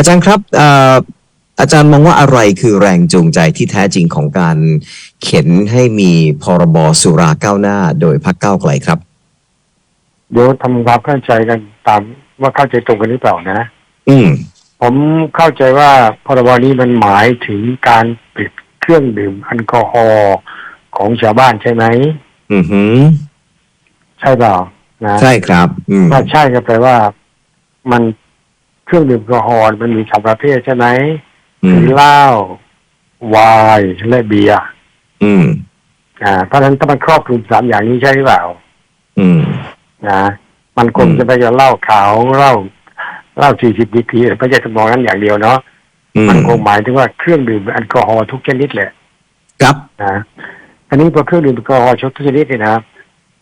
อาจารย์ครับเอ่ออาจารย์มองว่าอะไรคือแรงจูงใจที่แท้จริงของการเข็นให้มีพรบสุราก้าวหน้า โดยพรรคก้าวไกลครับ เดี๋ยวทำความเข้าใจกันตามว่าเข้าใจตรงกันหรือเปล่านะ อืม ผมเข้าใจว่าพรบนี้มันหมายถึงการปิดเครื่องดื่มแอลกอฮอล์ของชาวบ้านใช่ไหม อือหือ ใช่เปล่านะใช่ครับ อืมถ้าใช่ก็แปลว่า มัน เครื่องดื่มแอลกอฮอล์มันมีสองประเภทใช่ไหมอืคืมอเหล้าไวน์และเบียร์อืม อ่าเพราะฉะนั้นถ้ามันครอบคลุมสามอย่างนี้ใช่หรือเปล่า อืม นะมันคงอืม จะไปกับเหล้าขาวเหล้าเหล้าสี่สิบดีกรีไม่ใช่สมองนั้นอย่างเดียวเนาะอืมมันคงหมายถึงว่าเครื่องดื่มแอลกอฮอล์ทุกชนิดแหละครับ นะอันนี้พอเครื่องดื่มแอลกอฮอล์ทุกชนิดเนี่ยนะ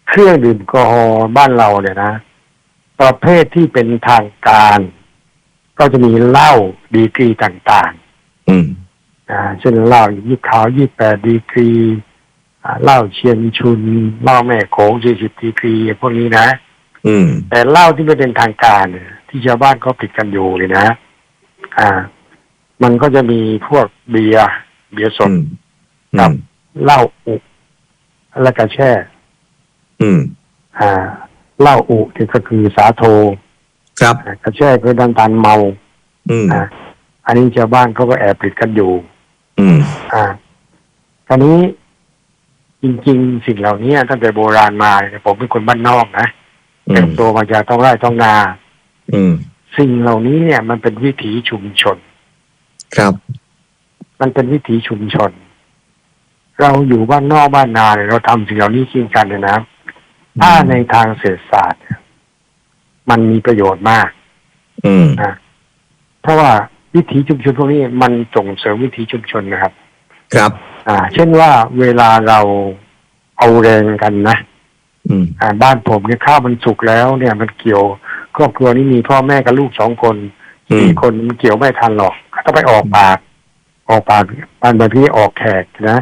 เครื่องดื่มแอลกอฮอล์บ้านเราเนี่ยนะ ประเภทที่เป็นทางการ ก็จะมีเหล้าดีกรีต่างอืมๆอ่าเช่นเหล้ายี่ขาวยี่แปดดีกรีอ่าเหล้าเชียนชุนเหล้าแม่โขงสี่สิบดีกรีพวกนี้นะ อืม แต่เหล้าที่ไม่เป็นทางการเนี่ยที่ชาวบ้านเขาผิดกันอยู่เลยนะ อ่า มันก็จะมีพวกเบียร์เบียร์สอืดมครับเหล้าอุและกระแช่ อืม อ่าเหล้าอุที่ก็คือสาโท ครับอ่ากระแช่คือน้ำตาลเมาอืมอ่าอันนี้ชาวบ้านเขาก็แอบผิดกันอยู่ อืมอ่าคราวนี้จริง ๆ สิ่งเหล่านี้ตั้งแต่โบราณมาเนี่ยผมเป็นคนบ้านนอกนะอืเติมบโตมาจากท้องไร่ท้องนา อืม สิ่งเหล่านี้เนี่ย มันเป็นวิถีชุมชน ครับ มันเป็นวิถีชุมชน เราอยู่บ้านนอกบ้านนาเนี่ยเราทำสิ่งเหล่านี้กินกันเนี่ยนะถ้าในทางเศรษฐศาสตร์เนี่ย มันมีประโยชน์มาก อืมนะเพราะว่าวิถีชุมชนพวกนี้มันส่งเสริมวิถีชุมชนนะครับ ครับ อ่า เช่นว่าเวลาเราเอาแรงกันนะอืมอ่าบ้านผมเนี่ยข้าวมันสุกแล้วเนี่ยมันเกี่ยว ครอบครัวนี้มีพ่อแม่กับลูกสองคนอืม สี่คนมันเกี่ยวไม่ทันหรอกต้องไปออกปาก ออกปากบ้านบางทีออกแขกนะ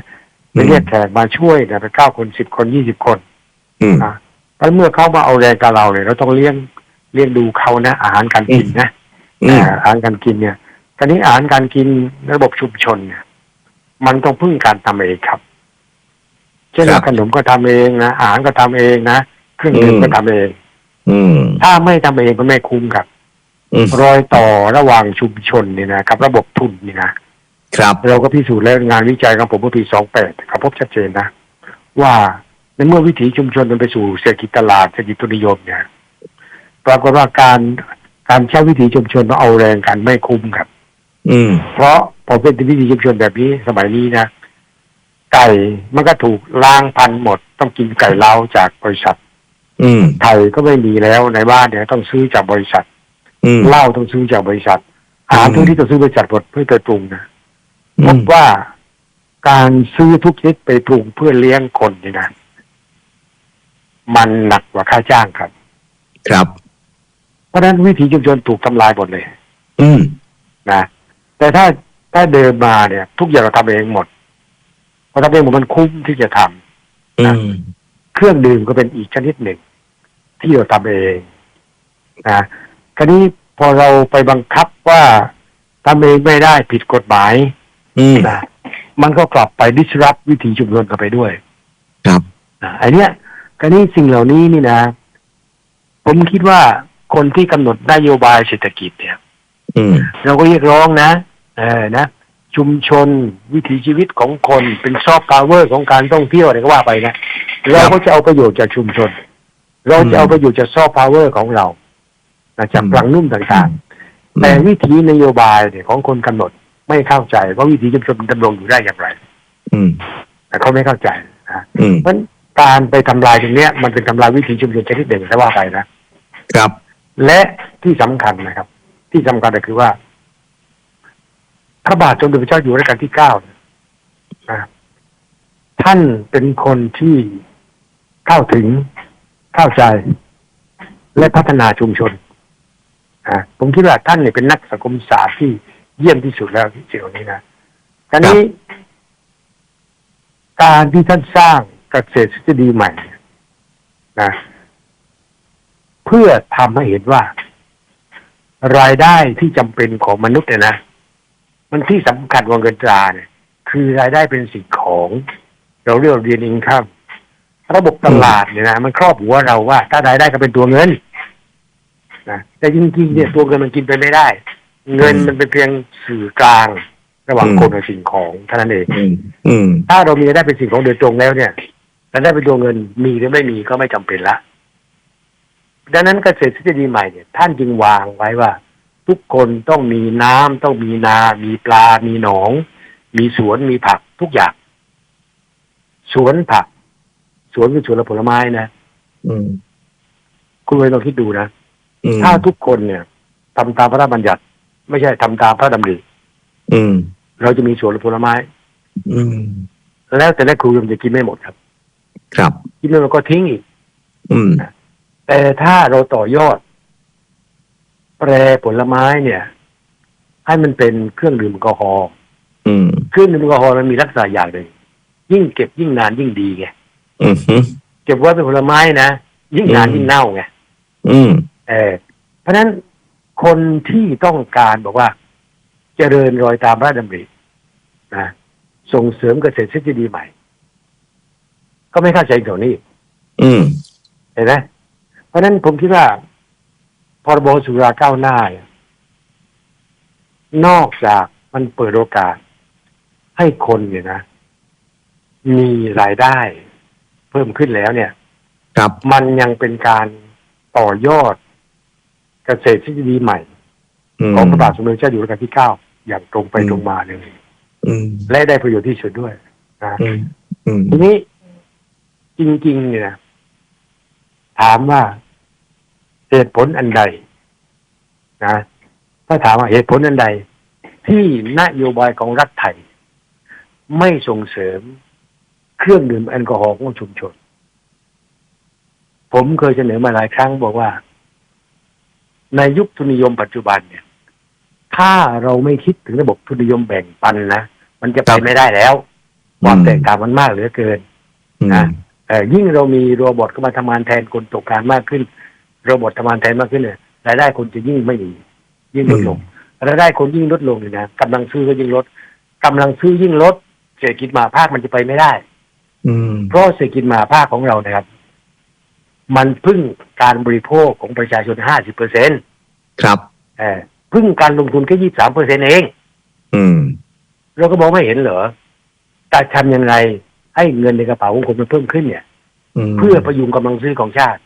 ไปเรียกแขกมาช่วยเนี่ยไปเก้าคนสิบคนยี่สิบคน อืมอะแล้วเมื่อเขามาเอาแรงกับเราเนี่ยเราต้องเลี้ยง เลี้ยงดูเขานะ อาหารการกินนะอืมอ่าอาหารการกินเนี่ยตอนนี้อาหารการกินระบบชุมชนเนี่ยมันต้องพึ่งการทำเองครับ เช่นว่าขนมก็ทำเองนะอาหารก็ทำเองนะเครื่องดื่มก็ทำเองอืมถ้าไม่ทำเองก็ไม่คุ้มครับอืมรอยต่อระหว่างชุมชนเนี่ยนะครับระบบทุนนี่นะครับ เราก็พิสูจน์แล้วงานวิจัยของผมเมื่อปีสองแปดครับพบชัดเจนนะว่าในเมื่อวิถีชุมชนมันไปสู่เศรษฐกิจตลาดเศรษฐกิจทุนนิยมเนี่ย ปรากฏว่าการการใช้วิถีชุมชนมาเอาแรงกันไม่คุ้มครับ อืม เพราะพอเป็นวิถีชุมชนแบบนี้สมัยนี้นะไก่มันก็ถูกล้างพันธุ์หมด ต้องกินไก่เล้าจากบริษัท อืมไข่ก็ไม่มีแล้วในบ้านเนี่ยต้องซื้อจากบริษัทอืมเหล้าต้องซื้อจากบริษัทอาหารทุกที่ต้องซื้อบริษัทหมดเพื่อไปปรุงนะอืพมบว่าการซื้อทุกชนิดไปปรุงเพื่อเลี้ยงคนนี่นะมันหนักกว่าค่าจ้างครับ ครับเพ ราะฉะนั้นวิถีชุมชนถูกทำลายหมดเลย อืมนะแต่ถ้าถ้าเดินมาเนี่ย ทุกอย่างเราทำเองหมดพอทำเองหมดมันคุ้มที่จะทำอืมเครื่องดื่มก็เป็นอีกชนิดหนึ่ง ที่เราทำเองนะคราวนี้พอเราไปบังคับว่าทำเองไม่ได้ผิดกฎหมายอืมนะมันก็กลับไปดิสรับวิถีชุมชนกันไปด้วย ครับนะไอเนี้ยคราวนี้สิ่งเหล่านี้นี่นะ ผมคิดว่า คนที่กำหนดนโยบายเศรษฐกิจเนี่ยอืมเราก็เรียกร้องนะเออนะ ชุมชนวิถีชีวิตของคนเป็นซอฟต์พาวเวอร์ของการท่องเที่ยวอะไรก็ว่าไปนะเราก็จะเอาประโยชน์จากชุมชน เราจะเอาประโยชน์จากซอฟต์พาวเวอร์ของเรานะจากอืมพลังนุ่มต่างๆ แต่วิธีนโยบายเนี่ยของคนกำหนดไม่เข้าใจว่าวิถีชุมชนดำรงอยู่ได้อย่างไร อืมแต่เขาไม่เข้าใจนะอืมเพราะฉะนั้นการไปทำลายตรงเนี้ยมันเป็นทำลายวิถีชุมชนชนิดหนึ่งถ้าว่าไปนะครับ และที่สำคัญนะครับ ที่สำคัญก็คือว่า พระบาทสมเด็จพระเจ้าอยู่หัวรัชกาลที่เก้านะท่านเป็นคนที่เข้าถึงเข้าใจ และพัฒนาชุมชนอะผมคิดว่าท่านเนี่ยเป็นนักสังคมศาสตร์ที่เยี่ยมที่สุดแล้วที่เจียวนี้นะคราวนี้ การที่ท่านสร้างกเกษตรทฤษฎีใหม่นะ เพื่อทำให้เห็นว่า รายได้ที่จำเป็นของมนุษย์เนี่ยนะมันที่สำคัญกว่าเงินตราเนี่ยคือรายได้เป็นสิ่งของ เราเรียกว่าเรียนอินคัมระบบตลาดเนี่ยนะมันครอบหัวเราว่า ถ้ารายได้ก็เป็นตัวเงินนะแต่จริงๆเนี่ยตัวเงินมันกินไปไม่ได้ เงินมันเป็นเพียงสื่อกลาง ระหว่างอืมคนกับสิ่งของเท่านั้นเองอืมอืมถ้าเรามีรายได้เป็นสิ่งของโดยตรงแล้วเนี่ยรายได้เป็นตัวเงินมีหรือไม่มีก็ไม่จำเป็นละ ดังนั้นเกษตรทฤษฎีใหม่เนี่ยท่านจึงวางไว้ว่า ทุกคนต้องมีน้ำต้องมีนา มีปลา มีหนอง มีสวนมีผักทุกอย่าง สวนผัก สวนคือสวนและผลไม้นะอืมคุณเลยลองคิดดูนะอืมถ้าทุกคนเนี่ยทำตามพระราชบัญญัติ ไม่ใช่ทำตามพระดำริอืมเราจะมีสวนและผลไม้ อืม แล้วแต่ละครูมันจะกินไม่หมดครับ ครับ กินไม่หมดก็ทิ้งอีก อืม แต่ถ้าเราต่อยอด แปรผลไม้เนี่ย ให้มันเป็นเครื่องดื่มแอลกอฮอล์อืมเครื่องดื่มแอลกอฮอล์มันมีลักษณะอย่างหนึ่งยิ่งเก็บยิ่งนานยิ่งดีไงอืมฮึเก็บไว้เป็นผลไม้นะยิ่งนานอืมยิ่งเน่าไงอืมเออเพราะฉะนั้นคนที่ต้องการบอกว่า เจริญรอยตามพระราชดำรินะส่งเสริมเกษตรทฤษฎีใหม่ ก็ไม่เข้าใจตรงนี้ อืมเห็นไหมเพ ราะฉะนั้นผมคิดว่าพรบสุราก้าวหน้าเนี่ยนอกจากมันเปิดโอกาส ให้คนเนี่ยนะ มีรายได้ เพิ่มขึ้นแล้วเนี่ยครับมันยังเป็นการต่อยอดเกษตรทฤษฎีใหม่อืมของพระบาทสมเด็จเจ้าอยู่หัวรัชกาลที่เก้าอย่างตรงไปอืมตรงมาเลยอืมและได้ประโยชน์ที่สุดด้วยนะอืมอืมทีนี้จริง ๆ เนี่ยนะถามว่า เหตุผลอันใดนะ ถ้าถามว่าเหตุผลอันใด ที่นโยบายของรัฐไทย ไม่ส่งเสริมเครื่องดื่มแอลกอฮอล์ของชุมชน ผมเคยเสนอมาหลายครั้งบอกว่า ในยุคทุนนิยมปัจจุบันเนี่ย ถ้าเราไม่คิดถึงระบบทุนนิยมแบ่งปันนะมันจะไปไม่ได้แล้วความแตกต่างมันมากเหลือเกินอืมนะเอ่อยิ่งเรามีโรบอทเข้ามาทำงานแทนคนตกงานมากขึ้น โรบอททำงานแทนมากขึ้นเนี่ยรายได้คนจะยิ่งไม่มียิ่งลดลงรายได้คนยิ่งลดลงเนี่ยนะกำลังซื้อก็ยิ่งลดกำลังซื้อยิ่งลดเศรษฐกิจมหาภาคมันจะไปไม่ได้ อืมเพราะเศรษฐกิจมหาภาคของเรานะครับ มันพึ่งการบริโภคของประชาชนห้าสิบเปอร์เซ็นต์ครับเออพึ่งการลงทุนแค่ยี่สามเปอร์เซ็นเอง อืมเราก็มองไม่เห็นเหรอแต่ทำยังไงให้เงินในกระเป๋าของคนมันเพิ่มขึ้นเนี่ยอืมเพื่อประยุงกำลังซื้อของชาติอืม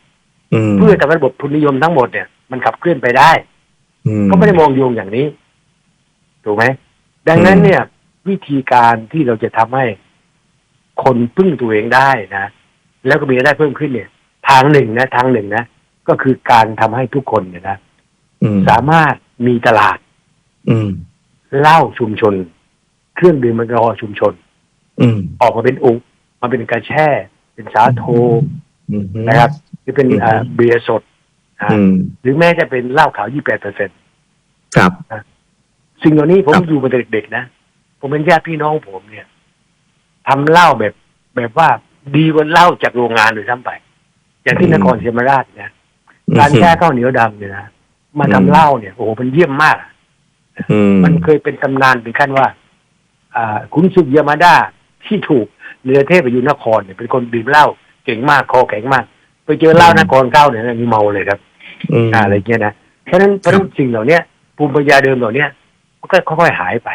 เพื่อทำให้ระบบทุนนิยมทั้งหมดเนี่ยมันขับเคลื่อนไปได้อืมก็ไม่ได้มองโยงอย่างนี้ ถูกไหม ดังนั้นอืมเนี่ย วิธีการที่เราจะทำให้ คนพึ่งตัวเองได้นะแล้วก็มีรายได้เพิ่มขึ้นเนี่ย ทางหนึ่งนะ ทางหนึ่งนะก็คือการทำให้ทุกคนเนี่ยนะอืมสามารถมีตลาด อืมเหล้าชุมชน เครื่องดื่มแอลกอฮอล์ชุมชน อืมออกมาเป็นอุมาเป็นกระแช่ เป็นสาโทอืม นะครับหรือเป็นอืมอ่าเบียร์สดอ่าอืมหรือแม้จะเป็นเหล้าขาว28เปอร์เซ็นครับสิ่งเหล่านี้ผมครับอยู่มาแต่เด็กๆนะ ผมเป็นญาติพี่น้องผมเนี่ยทำเหล้าแบบแบบว่าดีกว่าเหล้าจากโรงงานเลยซ้ำไป อย่างที่นครศรีธรรมราชนะการแช่ข้าวเหนียวดำเนี่ยนะมาทำเหล้าเนี่ยโอ้โหมันเยี่ยมมากอืมมันเคยเป็นตำนานถึงขั้นว่า อ่าขุนศึกยามาด้าที่ถูกเรือเทพไปอยู่นครเนี่ยเป็นคนดื่มเหล้า เก่งมากคอแข็งมาก ไปเจอเหล้านครเก้าเนี่ยมีเมาเลยครับอืมอ่าอะไรเงี้ยนะเพราะฉะนั้นเพราะฉะนั้นสิ่งเหล่าเนี้ยภูมิปัญญาเดิมเหล่าเนี้ยมันก็ค่อยๆหายไป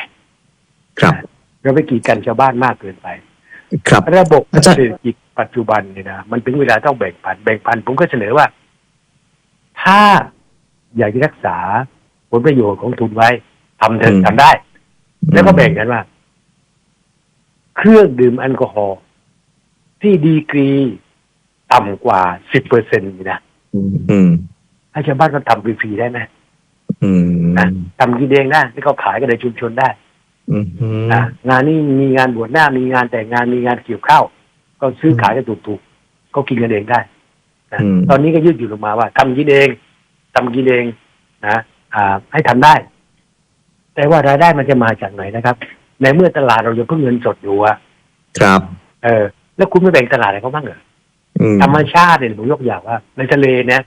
ครับ เราไปกีดกันชาวบ้านมากเกินไป ครับ ระบบอาจารย์เศรษฐกิจปัจจุบันเนี่ยนะมันถึงเวลาต้องแบ่งปัน แบ่งปันผมก็เสนอว่า ถ้าอยากจะรักษาผลประโยชน์ของทุนไว้ทำเถอะทำได้ แล้วก็แบ่งกันว่า เครื่องดื่มแอลกอฮอล์ ที่ดีกรีต่ำกว่าสิบเปอร์เซ็นต์นี่นะอืมอืมให้ชาวบ้านก็ทำฟรีๆได้ไหมอืมนะทำกินเองได้ที่เขาขายกันในชุมชนได้อืมนะงานนี้มีงานบวชหน้ามีงานแต่งงานมีงานเกี่ยวข้าวก็ซื้อขายกันถูกๆก็กินกันเองได้นะตอนนี้ก็ยืดหยุ่นลงมาว่าทำกินเองทำกินเองนะอ่า ให้ทำได้ แต่ว่ารายได้มันจะมาจากไหนนะครับ ในเมื่อตลาดเรายังเพิ่งเงินสดอยู่อะครับ เออ แล้วคุณไม่แบ่งตลาดให้เขาบ้างเหรออืมธรรมชาติเนี่ยผมยกอย่างว่า ในทะเลเนี่ย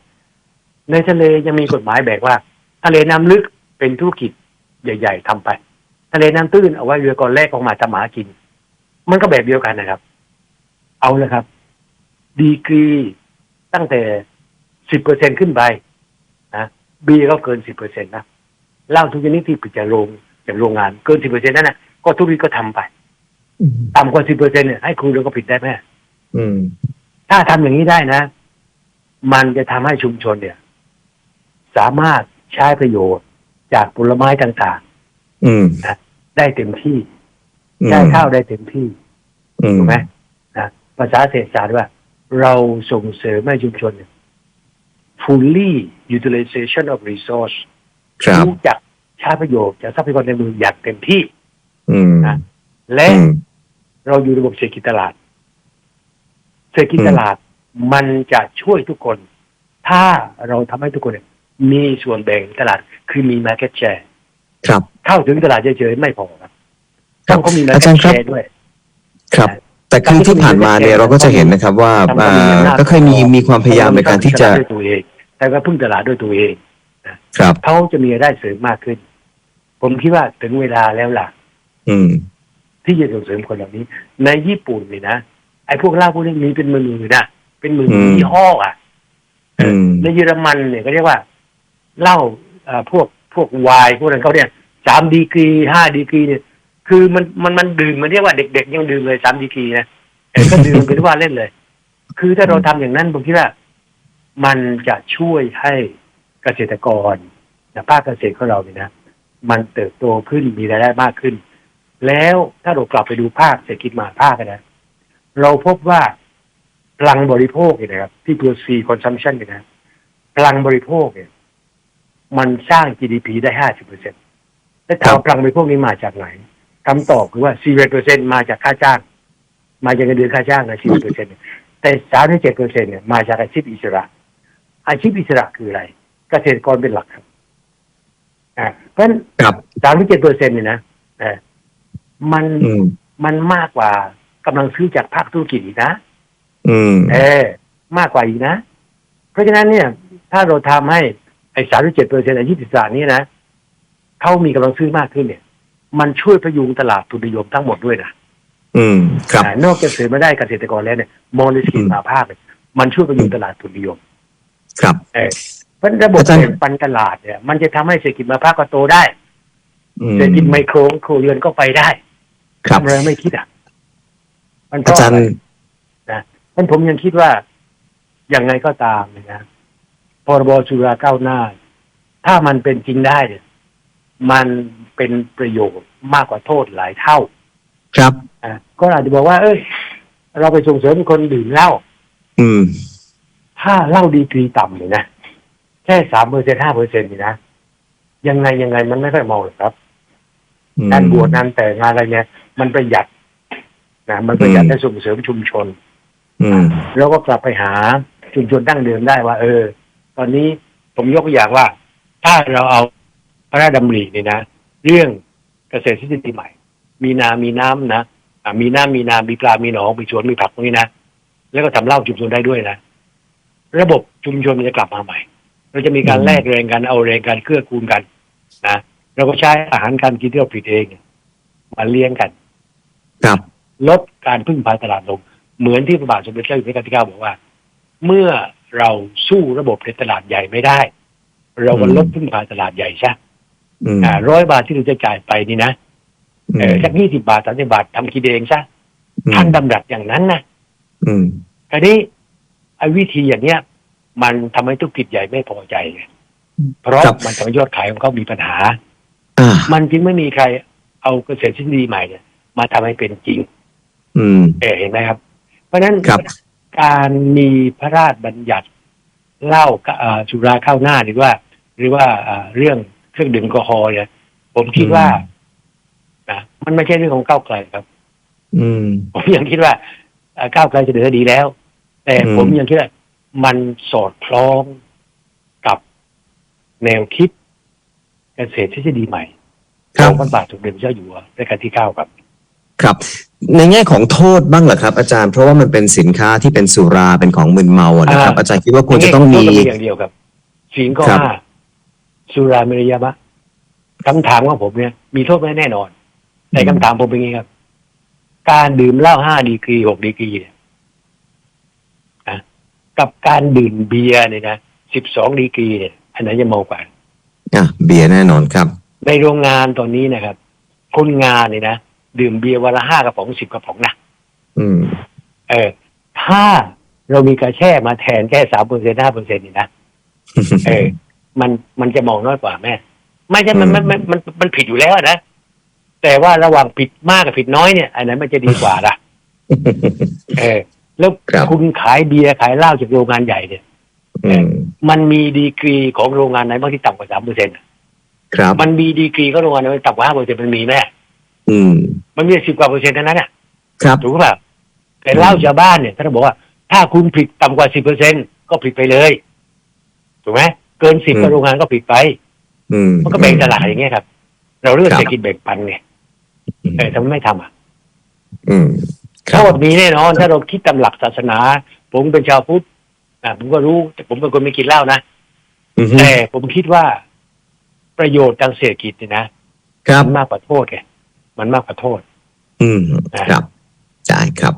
ในทะเลยังมีกฎหมายแบ่งว่า ทะเลน้ำลึกเป็นธุรกิจใหญ่ ๆทำไป ทะเลน้ำตื้นเอาไว้เรือกอนแรกออกมาทำหมากิน มันก็แบบเดียวกันนะครับ เอาเลยครับ ดีกรีตั้งแต่สิบเปอร์เซ็นขึ้นไปนะเบียร์ก็เกินสิบเปอร์เซ็นต์นะเหล้าทุกชนิดที่ผลิตจากโรงจากโรงงาน เกินสิบเปอร์เซ็นต์นั่นนะก็ทุกทีก็ทำไปอืม ต่ำกว่าสิบเปอร์เซ็นเนี่ยให้ครูเดียวก็ผิดได้ไหมอืมถ้าทำอย่างนี้ได้นะ มันจะทำให้ชุมชนเนี่ย สามารถใช้ประโยชน์จากผลไม้ต่างอืมๆได้เต็มที่อืมได้ข้าวได้เต็มที่อืมถูกไหมนะภาษาเศรษฐศาสตร์ว่า เราส่งเสริมให้ชุมชนเนี่ย fully utilization of resource ครับรู้จักใช้ประโยชน์จากทรัพยากรในมืออย่างเต็มที่อืมนะและอืม เราอยู่ระบบเศรษฐกิจตลาด เศรษฐกิจอืมตลาดมันจะช่วยทุกคน ถ้าเราทำให้ทุกคนเนี่ยมีส่วนแบ่งตลาดคือมี market share ครับเข้าถึงตลาดเฉยๆไม่พอครับครัต้บองเขามีอา market จารย์ครับ share ด้วย ครับแต่คือที่ผ่านมาเนี่ยเราก็จะเห็นนะครับว่าทำอ่ก็มีอำานาจก็เคยมีมีความพยายามในการที่จะด้วยตัวเอง แต่ก็พึ่งตลาดด้วยตัวเองครับเขาจะมีรายได้เสริมมากขึ้น ผมคิดว่าถึงเวลาแล้วล่ะ อืม ที่จะส่งเสริมคนเหล่านี้ ในญี่ปุ่นนี่นะไอ้พวกเหล้าพวกนี้มีเป็นหมือๆนะเป็นหมืออืมยี่ห้ออะอืมในเยอรมันเนี่ยก็เรียกว่าเหล้าเอ่อพวกพวกไวน์พวกนั้นเขาเนี่ยสามดีกรีห้าดีกรีเนี่ย คือมันมันมันดื่มมันเรียกว่าเด็กๆยังดื่มเลยสามดีกรีนะเออก็ดื่มเป็นว่าเล่นเลย คือถ้าเราทำอย่างนั้นผมคิดว่า มันจะช่วยให้เกษตรกรนะภาคเกษตรของเราเนี่ยนะมันเติบโตขึ้นมีรายได้มากขึ้น แล้วถ้าเรากลับไปดูภาคเศรษฐกิจมหาภาคกันนะ เราพบว่าพลังบริโภคเนี่ยนะครับ ที่ตัว C consumption เนี่ยนะพลังบริโภคเนี่ย มันสร้าง GDP ได้ห้าสิบเปอร์เซ็นต์และถามว่าพลังบริโภคนี้มาจากไหนคำตอบคือว่า4เปอร์เซ็นมาจากค่าจ้าง มาจากเงินเดือนค่าจ้างนะ4เปอร์เซ็นต์แต่สามเจ็ดเปอร์เซ็นเนี่ยมาจากอาชีพอิสระ อาชีพอิสระคืออะไร เกษตรกรเป็นหลักครับอ่าเพราะฉะนั้นครับสามเจ็ดเปอร์เซ็นเนี่ยนะเออ มันอืมมันมากกว่ากำลังซื้อจากภาคธุรกิจอีกนะอืมเออ มากกว่าอีกนะ เพราะฉะนั้นเนี่ย ถ้าเราทำให้ไอ้สามเจ็ดเปอร์เซ็นต์อาชีพอิสระนี้นะเขามีกำลังซื้อมากขึ้นเนี่ย มันช่วยพยุงตลาดทุนนิยมทั้งหมดด้วยนะอืม ครับอ่านอกจากเสริมมาได้เกษตรกรแล้วเนี่ยมองในสกิลอืมมหาภาคเนี่ยมันช่วยพยุงตลาดทุนนิยม ครับ เออเพราะฉะนั้นระบบอาจารย์แบ่งปันตลาดเนี่ย มันจะทำให้เศรษฐกิจมหาภาคก็โตได้อืมเศรษฐกิจไมโครโครเรือนก็ไปได้ครับ ทำอะไรไม่คิดอะ มันเพอาราะจารอะไรย์ท่านผมยังคิดว่าอย่างไงก็ตามเนยนะพรบสุราก้าวหน้า ถ้ามันเป็นจริงได้เนี่ยมันเป็นประโยชน์มากกว่าโทษหลายเท่า ครับอะก็อาจจะบอกว่า เอ้ย เราไปส่งเสริมคนดื่มเหล้าอืม ถ้าเหล้าดีกรีต่ำเลยนะแค่สามเปอร์เซ็นห้าเปอร์เซ็นต์นี่นะยังไงยังไงมันไม่ค่อยมองหรอกครับอืมงานบวชงานแต่งงานอะไรเนี่ย มันประหยัดนะมันประหยัดอืมและส่งเสริมชุมชน อืม แล้วก็กลับไปหาชุมชนดั้งเดิมได้ว่า เออ ตอนนี้ผมยกตัวอย่างว่า ถ้าเราเอาพระราชดำรินี่นะเรื่องเกษตรทฤษฎีใหม่ มีนา มีน้ำนะอะมีน้ำมีนา มีปลา มีหนอง มีสวน มีผักพวกนี้นะ แล้วก็ทำเหล้าชุมชนได้ด้วยนะ ระบบชุมชนมันจะกลับมาใหม่ เราจะมีการอืมแลกแรงกัน เอาแรงกันเกื้อกูลกันนะ เราก็ใช้อาหารการกินที่เราผลิตเองมาเลี้ยงกัน ครับลดการพึ่งพาตลาดลง เหมือนที่พระบาทสมเด็จเจ้าอยู่หัวรัชกาลที่เก้าบอกว่า เมื่อเราสู้ระบบในตลาดใหญ่ไม่ได้ เราก็อืมลดพึ่งพาตลาดใหญ่ซะอืมอ่าร้อยบาทที่เราจะจ่ายไปนี่นะเออสักยี่สิบาทสามสิบาททำกินเองซะอืมท่านดำรัสอย่างนั้นนะอืมคราวนี้ไอ้วิธีอย่างเนี้ย มันทำให้ธุรกิจใหญ่ไม่พอใจไงเพราะครับมันทำให้ยอดขายของเขามีปัญหาอ่ามันจึงไม่มีใครเอาเกษตรทฤษฎีใหม่เนี่ย มาทำให้เป็นจริง อืม เออเห็นไหมครับ เพราะฉะนั้นครับการมีพระราชบัญญัติเหล้ากับอ่าสุราเข้าหน้าหรือว่า หรือว่าอ่าเรื่องเครื่องดื่มแอลกอฮอล์เนี่ยผมคิดว่านะมันไม่ใช่เรื่องของก้าวไกลครับ อืม ผมยังคิดว่าอ่าก้าวไกลจะเดินดีแล้ว แต่อืมผมยังคิดว่ามันสอดคล้องกับแนวคิดเกษตรทฤษฎีใหม่ครัขบองพระบาทสมเด็จพระเจ้าอยู่หัวรัชกาลที่เก้าครับ ครับ ในแง่ของโทษบ้างเหรอครับ อาจารย์เพราะว่ามันเป็นสินค้าที่เป็นสุราเป็นของมึนเมาอะนะครับอ่าอาจารย์คิดว่าควรจะต้องมีย่างนี้อย่างเดียวครับศีลก็ครับห้าสุราเมรยามะคำถามของผมเนี่ย มีโทษไหมแน่นอนแต่คำถามผมเป็นอย่างนี้ครับ การดื่มเหล้าห้าดีกรีหกดีกรีเนี่ยนะกับการดื่มเบียร์เนี่ยนะสิบสองดีกรีเนี่ยอันไหนจะเมากว่าอะเบียร์แน่นอนครับ ในโรงงานตอนนี้นะครับ คนงานเนี่ยนะ ดื่มเบียร์วันละห้ากระป๋องสิบกระป๋องนะอืม เออ ถ้าเรามีกระแช่มาแทนแค่สามเปอร์เซ็นห้าเปอร์เซ็นนี่นะเออ มันมันจะมองน้อยกว่าแม่ ไม่ใช่มันมันมันมันมันผิดอยู่แล้วนะแต่ว่าระหว่างผิดมากกับผิดน้อยเนี่ยอันนั้นมันจะดีกว่าละเออ แล้วครับคุณขายเบียร์ขายเหล้าจากโรงงานใหญ่เนี่ยอืมมันมีดีกรีของโรงงานไหนบ้างที่ต่ำกว่าสามเปอร์เซ็นต์ครับ มันมีดีกรีของโรงงานไหนที่ต่ำกว่าห้าเปอร์เซ็นต์มันมีไหม อืม มันมีสิบกว่าเปอร์เซ็นต์เท่านั้นน่ะครับ ถูกเปล่าแต่เหล้าชาวบ้านเนี่ยถ้าเราบอกว่าถ้าคุณผิดต่ำกว่าสิบเปอร์เซ็นก็ผิดไปเลย ถูกไหมเกินสิบอืมโรงงานก็ผิดไป อืม มันก็แบ่งตลาดอย่างเงี้ยครับ เราเลือกครับเศรษฐกิจแบ่งปันไงอืมแต่ทำไมไม่ทำอะ อืมคโทรับษมีแน่นอน ถ้าเราคิดตามหลักศาสนา ผมเป็นชาวพุทธอะผมก็รู้แต่ผมเป็นคนไม่กินเหล้านะอืมแต่ผมคิดว่าประโยชน์ทางเศรษฐกิจเนี่ยนะครับมันมากกว่าโทษไง มันมากกว่าโทษ อืมครับใช่ครับ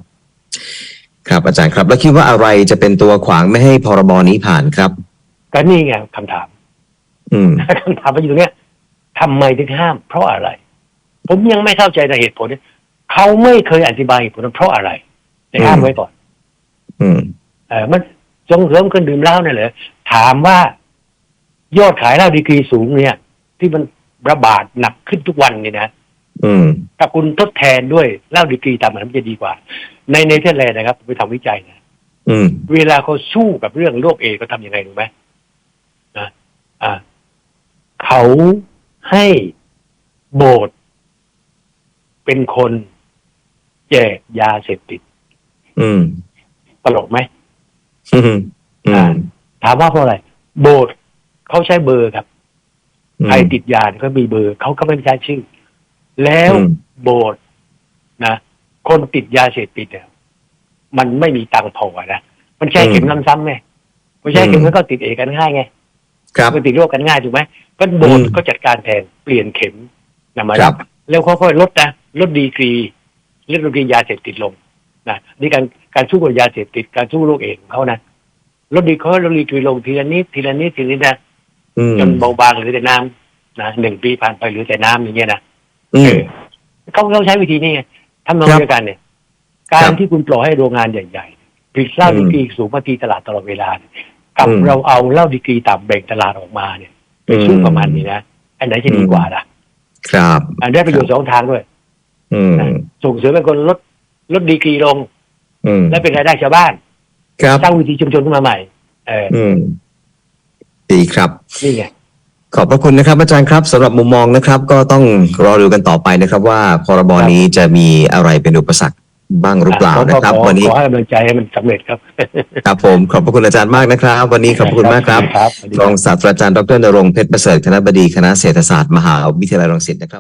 ครับอาจารย์ครับ แล้วคิดว่าอะไรจะเป็นตัวขวางไม่ให้พรบนี้ผ่านครับก็นี่ไงคำถาม อืมคำถามมันอยู่ตรงเนี้ยทำไมถึงห้าม เพราะอะไร ผมยังไม่เข้าใจในเหตุผลเนี่ยเขาไม่เคยอธิบายเหตุผลว่าเพราะอะไรแต่ห้ามไว้ก่อน อืมเออมันส่งเสริมคนดื่มเหล้าเนี่ยเหรอถามว่ายอดขายเหล้าดีกรีสูงเนี่ย ที่มันระบาดหนักขึ้นทุกวันเนี่ยนะ อืม ถ้าคุณทดแทนด้วยเหล้าดีกรีต่ำมันจะดีกว่า ในเนเธอร์แลนด์นะครับผมไปทำวิจัยนะอืม เวลาเขาสู้กับเรื่องโรคเอดส์เขาทำยังไงรู้ไหมนะอ่าเขาให้โบสถ์เป็นคนแจกยาเสพติดอืม ตลกไหมอืม อืม ถามว่าเพราะอะไร โบสถ์เขาใช้เบอร์ครับ ใครติดยาเนี่ยก็มีเบอร์เขาก็ไม่ได้ใช้ชื่อ แล้วอืมโบสถ์นะ คนติดยาเสพติดเนี่ยมันไม่มีตังค์พอนะมันใช้เข็มซ้ำๆไงมันใช้เข็มแล้วก็ติดเอกกันง่ายไงครับมันติดโรคกันง่ายถูกไหมก็โบสถ์อืมก็จัดการแทนเปลี่ยนเข็มนะมาครับแล้วเขาก็ลดนะลดดีกรีลดดีกรียาเสพติดลงนะนี่การการสู้กับยาเสพติดการสู้โรคเอดส์ของเขานะลดดีเขาลดดีกรีลงทีละนิดทีละนิดทีละนิดนะอืมจนเบาบางเหลือแต่น้ำนะหนึ่งปีผ่านไปเหลือแต่น้ำอย่างเงี้ยนะ อืเอมอเขาเขาใช้วิธีนี้ไงทำนองครับเดียวกันเนี่ย กาครรับที่คุณปล่อยให้โรงงานใหญ่ๆผลิตเหล้าอืมดีกรีสูงมาตีตลาดตลอดเวลาเนี่ยกับอืมเราเอาเหล้าดีกรีต่ำแบ่งตลาดออกมาเนี่ยไปสู้กับมันนี่นะอันไหนจะดีกว่าล่ะ ครับ อันได้ประโยชน์สองทางด้วย อืมนะส่งเสริมให้คนลดลดดีกรีลง อืมและเป็นรายได้ชาวบ้าน ครับสร้างวิธีชุมชนขึ้นมาใหม่ เอออืมดีครับ นี่ไง ขอบพระคุณนะครับอาจารย์ครับสำหรับมุมมองนะครับ ก็ต้องรอดูกันต่อไปนะครับว่าพรบครับนี้จะมีอะไรเป็นอุปสรรคบ้างหรือเปล่าขอนะครับขอวันนี้ขอให้กำลังใจให้มันสำเร็จครับครับผมขอบพระคุณอาจารย์มากนะครับ วันนี้ขอบพระคุณมากครับครับสวัสดีรองศาสตราจารย์ดรนรงค์เพชรประเสริฐคณะบดีคณะเศรษฐศาสตร์มหาวิทยาลัยรังสิตนะครับ